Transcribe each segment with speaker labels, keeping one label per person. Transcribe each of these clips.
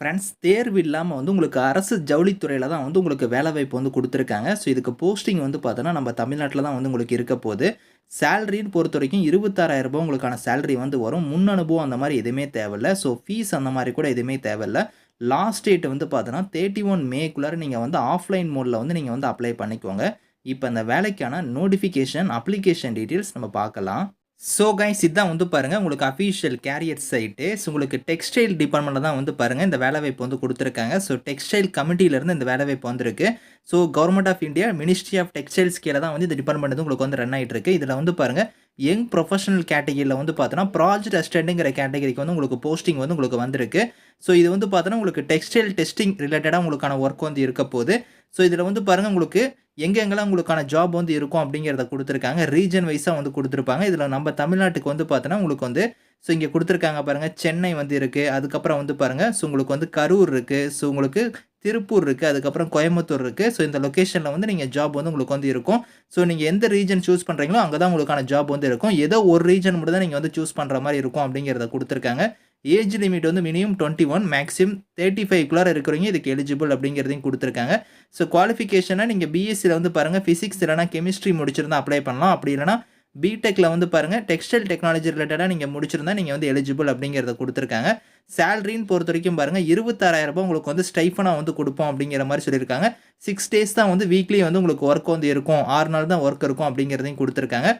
Speaker 1: Friends தேர்வு இல்லாமல் வந்து உங்களுக்கு அரசு ஜவுளித்துறையில் தான் வந்து உங்களுக்கு வேலைவாய்ப்பு வந்து கொடுத்துருக்காங்க. ஸோ இதுக்கு போஸ்டிங் வந்து பார்த்தோன்னா நம்ம தமிழ்நாட்டில் தான் வந்து உங்களுக்கு இருக்க போகுது. சேலரின்னு பொறுத்த வரைக்கும் இருபத்தாறாயிரம் ரூபாய் உங்களுக்கான சேலரி வந்து வரும். முன் அனுபவம் அந்த மாதிரி எதுவுமே தேவையில்ல. ஸோ ஃபீஸ் அந்த மாதிரி கூட எதுவுமே தேவையில்லை. லாஸ்ட் டேட் வந்து பார்த்தோன்னா தேர்ட்டி ஒன் மேக்குள்ளார நீங்கள் வந்து ஆஃப்லைன் மோடில் வந்து நீங்கள் வந்து அப்ளை பண்ணிக்கோங்க. இப்போ அந்த வேலைக்கான நோட்டிஃபிகேஷன் அப்ளிகேஷன் டீட்டெயில்ஸ் நம்ம பார்க்கலாம். ஸோ கைஸ் இதுதான் வந்து பாருங்கள் உங்களுக்கு அஃபீஷியல் கேரியர் சைட்டு ஸோ உங்களுக்கு டெக்ஸ்டைல் டிபார்ட்மெண்ட்டில் தான் வந்து பாருங்கள் இந்த வேலைவாய்ப்பு வந்து கொடுத்துருக்காங்க. ஸோ டெக்ஸ்டைல் கமிட்டியிலேருந்து இந்த வேலைவாய்ப்பு வந்திருக்கு. So government of India ministry of textiles கீழே தான் வந்து இந்த டிபார்ட்மெண்ட் வந்து உங்களுக்கு வந்து ரன் ஆகிட்டு இருக்கு இதில் வந்து பாருங்கள் யங் ப்ரொஃபஷனல் கேட்டகரியில் வந்து பார்த்தோன்னா ப்ராஜெக்ட் அசிஸ்டண்ட்டுங்கிற கேட்டகரிக்கு வந்து உங்களுக்கு போஸ்டிங் வந்து உங்களுக்கு வந்திருக்கு. ஸோ இது வந்து பார்த்தோன்னா உங்களுக்கு டெக்ஸ்டைல் டெஸ்டிங் ரிலேட்டடாக உங்களுக்கான ஒர்க் வந்து இருக்க போகுது. ஸோ இதில் வந்து பாருங்கள் உங்களுக்கு எங்கெங்கெல்லாம் உங்களுக்கான ஜாப் வந்து இருக்கும் அப்படிங்கிறத கொடுத்துருக்காங்க. ரீஜன் வைஸாக வந்து கொடுத்துருப்பாங்க. இதில் நம்ம தமிழ்நாட்டுக்கு வந்து பார்த்தோன்னா உங்களுக்கு வந்து ஸோ இங்கே கொடுத்துருக்காங்க பாருங்கள் சென்னை வந்து இருக்குது அதுக்கப்புறம் வந்து பாருங்கள் ஸோ உங்களுக்கு வந்து கரூர் இருக்குது ஸோ உங்களுக்கு திருப்பூர் இருக்குது அதுக்கப்புறம் கோயம்புத்தூர் இருக்குது ஸோ இந்த லொக்கேஷனில் வந்து நீங்கள் ஜாப் வந்து உங்களுக்கு வந்து இருக்கும். ஸோ நீங்கள் எந்த ரீஜன் சூஸ் பண்ணுறீங்களோ அங்கே தான் உங்களுக்கான ஜாப் வந்து இருக்கும். ஏதோ ஒரு ரீஜன் மட்டும் தான் நீங்கள் வந்து சூஸ் பண்ணுற மாதிரி இருக்கும் அப்படிங்கிறத கொடுத்துருக்காங்க. ஏஜ் லிமிட் வந்து minimum twenty one maximum thirty ஃபைவ்க்குள்ளார இருக்கிறவங்க இதுக்கு எலிஜிபிள் அப்படிங்கிறதையும் கொடுத்துருக்காங்க. ஸோ குவாலிஃபிகேஷனாக நீங்கள் பிஎஸ்சியில் வந்து பாருங்கள் ஃபிசிக்ஸ் இல்லைனா கெமிஸ்ட்ரி முடிச்சிருந்தா அப்ளை பண்ணலாம். அப்படி இல்லைனா பிடெக்கில் வந்து பாருங்கள் டெக்ஸ்டைல் டெக்னாலஜி ரிலேட்டடாக நீங்கள் முடிச்சிருந்தா நீங்கள் வந்து எலிஜிபிள் அப்படிங்கிறத கொடுத்துருக்காங்க. சேலரின்னு பொறுத்த வரைக்கும் பாருங்கள் இருபத்தாறாயிரம் ரூபாய் உங்களுக்கு வந்து ஸ்டைஃபனாக வந்து கொடுப்போம் அப்படிங்கிற மாதிரி சொல்லியிருக்காங்க. சிக்ஸ் டேஸ் தான் வந்து வீக்லி வந்து உங்களுக்கு ஒர்க் வந்து இருக்கும். ஆறு நாள் தான் ஒர்க் இருக்கும் அப்படிங்கிறதையும் கொடுத்துருக்காங்க.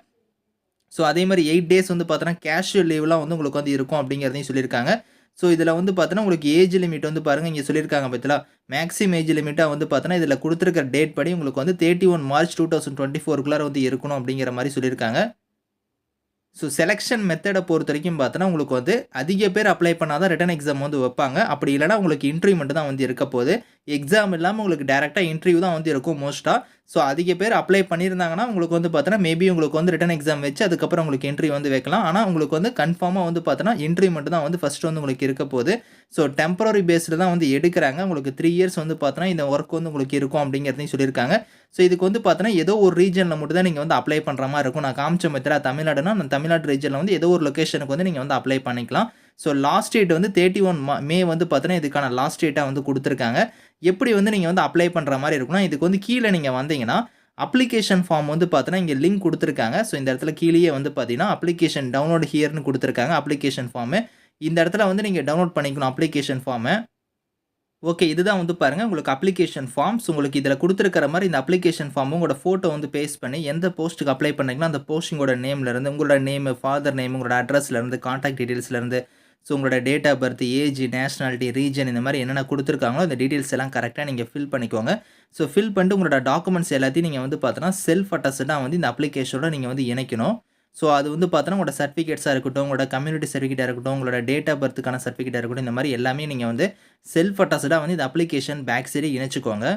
Speaker 1: ஸோ அதே மாதிரி எயிட் டேஸ் வந்து பார்த்தோன்னா கேஷுவல் லீவ்லாம் வந்து உங்களுக்கு வந்து இருக்கும் அப்படிங்கிறதையும் சொல்லியிருக்காங்க. ஸோ இதில் வந்து பார்த்தோன்னா உங்களுக்கு ஏஜ் லிமிட் வந்து பாருங்கள் இங்கே சொல்லியிருக்காங்க பார்த்தீங்களா மேக்ஸிம் ஏஜ் லிமிட்டாக வந்து பார்த்தோன்னா இதில் கொடுத்துருக்க டேட் படி உங்களுக்கு வந்து thirty one March two thousand twenty ஃபோருக்குள்ளார வந்து இருக்கணும் அப்படிங்கிற மாதிரி சொல்லியிருக்காங்க. ஸோ செலெக்ஷன் மெத்தடை பொறுத்த வரைக்கும் பார்த்தோன்னா உங்களுக்கு வந்து அதிக பேர் அப்ளை பண்ணால் தான் ரிட்டன் எக்ஸாம் வந்து வைப்பாங்க. அப்படி இல்லைனா உங்களுக்கு இன்டர்வியூ மட்டும் தான் வந்து இருக்க போகுது. எக்ஸாம் இல்லாமல் உங்களுக்கு டேரெக்டாக இன்டர்வியூ தான் வந்து இருக்கும் மோஸ்ட்டாக ஸோ அதிக பேர் அப்ளை பண்ணியிருந்தாங்கன்னா உங்களுக்கு வந்து பார்த்தோன்னா மேபி உங்களுக்கு வந்து ரிட்டன் எக்ஸாம் வச்சு அதுக்கப்புறம் உங்களுக்கு என்ட்ரி வந்து வைக்கலாம். ஆனால் உங்களுக்கு வந்து கன்ஃபார்மாக வந்து பார்த்தோன்னா என்ட்ரி மட்டும் தான் வந்து ஃபஸ்ட்டு வந்து உங்களுக்கு இருக்க போகுது. ஸோ டெம்பரரி பேஸில் தான் வந்து எடுக்கிறாங்க. உங்களுக்கு த்ரீ இயர்ஸ் வந்து பார்த்தோன்னா இந்த ஒர்க் வந்து உங்களுக்கு இருக்கும் அப்படிங்கிறதையும் சொல்லியிருக்காங்க. ஸோ இதுக்கு வந்து பார்த்தோன்னா ஏதோ ஒரு ரீஜனில் மட்டும் தான் நீங்கள் வந்து அப்ளை பண்ணுற மாதிரி இருக்கும். நான் காமிச்ச மெத்தடா தமிழ்நாடுனா நான் தமிழ்நாடு ரீஜனில் வந்து ஏதோ ஒரு லொக்கேஷனுக்கு வந்து நீங்கள் வந்து அப்ளை பண்ணிக்கலாம். ஸோ லாஸ்ட் டேட் வந்து தேர்ட்டி ஒன் மே வந்து பார்த்தீங்கன்னா இதுக்கான லாஸ்ட் டேட்டாக வந்து கொடுத்துருக்காங்க. எப்படி வந்து நீங்கள் வந்து அப்ளை பண்ணுற மாதிரி இருக்கும்னா இதுக்கு வந்து கீழே நீங்கள் வந்தீங்கன்னா அப்ளிகேஷன் ஃபார்ம் வந்து பார்த்தீங்கன்னா இங்கே லிங்க் கொடுத்துருக்காங்க. ஸோ இந்த இடத்துல கீழேயே வந்து பார்த்தீங்கன்னா அப்ளிகேஷன் டவுன்லோட் ஹியர்னு கொடுத்துருக்காங்க அப்ளிகேஷன் ஃபார்மு இந்த இடத்துல வந்து நீங்கள் டவுன்லோட் பண்ணிக்கணும் அப்ளிகேஷன் ஃபார்மை ஓகே இதுதான் வந்து பாருங்கள் உங்களுக்கு அப்ளிகேஷன் ஃபார்ம்ஸ் உங்களுக்கு இதில் கொடுத்துருக்கிற மாதிரி இந்த அப்ளிகேஷன் ஃபார்ம் உங்களோட ஃபோட்டோ வந்து பேஸ்ட் பண்ணி எந்த போஸ்ட்டுக்கு அப்ளை பண்ணிங்கன்னா அந்த போஸ்டிங்கோட நேம்லேருந்து உங்களோட நேம் ஃபாதர் நேம் உங்களோட அட்ரஸ்லேருந்து காண்டாக்ட் டீட்டெயில்ஸ்லேருந்து ஸோ உங்களோட date of birth age nationality region இந்த மாதிரி என்னென்ன கொடுத்துருக்காங்களோ அந்த டீட்டெயில்ஸ் எல்லாம் கரெக்டாக நீங்கள் ஃபில் பண்ணிக்கோங்க. ஸோ ஃபில் பண்ணிட்டு உங்களோட டாக்குமெண்ட்ஸ் எல்லாத்தையும் நீங்கள் வந்து பார்த்தோன்னா செல்ஃப் அட்டஸ்டாக வந்து இந்த அப்ளிகேஷனோட நீங்கள் வந்து இணைக்கணும். ஸோ அது வந்து பார்த்தோன்னா உங்களோட சர்டிஃபிகேட்ஸாக இருக்கட்டும் உங்களோட கம்யூனிட்டி சர்டிஃபிகேட்டாக இருக்கட்டும் உங்களோட டேட் ஆஃப் பர்த்துக்கான சர்டிஃபிகேட்டாக இருக்கட்டும் இந்த மாதிரி எல்லாமே நீங்கள் வந்து செல்ஃப் அட்டஸ்டாக வந்து இந்த அப்ளிகேஷன் பேக் சைடு இணைச்சிக்கோங்க.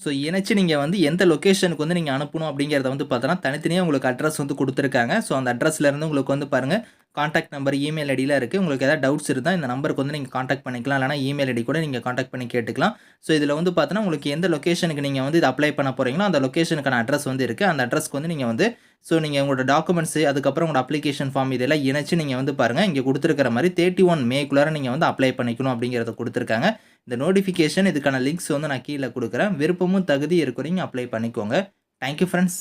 Speaker 1: ஸோ இணைச்சி நீங்கள் வந்து எந்த லொக்கேஷனுக்கு வந்து நீங்கள் அனுப்பணும் அப்படிங்கிறத வந்து பார்த்தோன்னா தனித்தனியாக உங்களுக்கு அட்ரஸ் வந்து கொடுத்துருக்காங்க. ஸோ அந்த அட்ரஸ்லேருந்து உங்களுக்கு வந்து பாருங்கள் காண்டாக்ட் நம்பர் இமெயில் ஐடியில் இருக்குது உங்களுக்கு எதாவது டவுட்ஸ் இருந்தால் இந்த நம்பருக்கு வந்து நீங்கள் காண்டாக்ட் பண்ணிக்கலாம். இல்லைனா இமெயில் ஐடி கூட நீங்கள் காண்டாக்ட் பண்ணி கேட்டுக்கலாம். ஸோ இதில் வந்து பார்த்தோன்னா உங்களுக்கு எந்த லொக்கேஷனுக்கு நீங்கள் வந்து இது அப்ளை பண்ண போகிறீங்களோ அந்த லொக்கேஷனுக்கான அட்ரஸ் வந்து இருக்குது அந்த அட்ரஸ்க்கு வந்து நீங்கள் வந்து ஸோ நீங்கள் உங்களோட டாக்குமெண்ட்ஸு அதுக்கப்புறம் உங்களோட அப்ளிகேஷன் ஃபார்ம் இதெல்லாம் இணைச்சு நீங்கள் வந்து பாருங்கள் இங்கே கொடுத்துருக்கிற மாதிரி தேர்ட்டி ஒன் மேக்குள்ளார நீங்கள் வந்து அப்ளை பண்ணிக்கணும் அப்படிங்கிறத கொடுத்துருக்காங்க. இந்த நோட்டிஃபிகேஷன் இதுக்கான லிங்க்ஸ் வந்து நான் கீழே கொடுக்குறேன். விருப்பமும் தகுதி இருக்கிறீங்க அப்ளை பண்ணிக்கோங்க. Thank you friends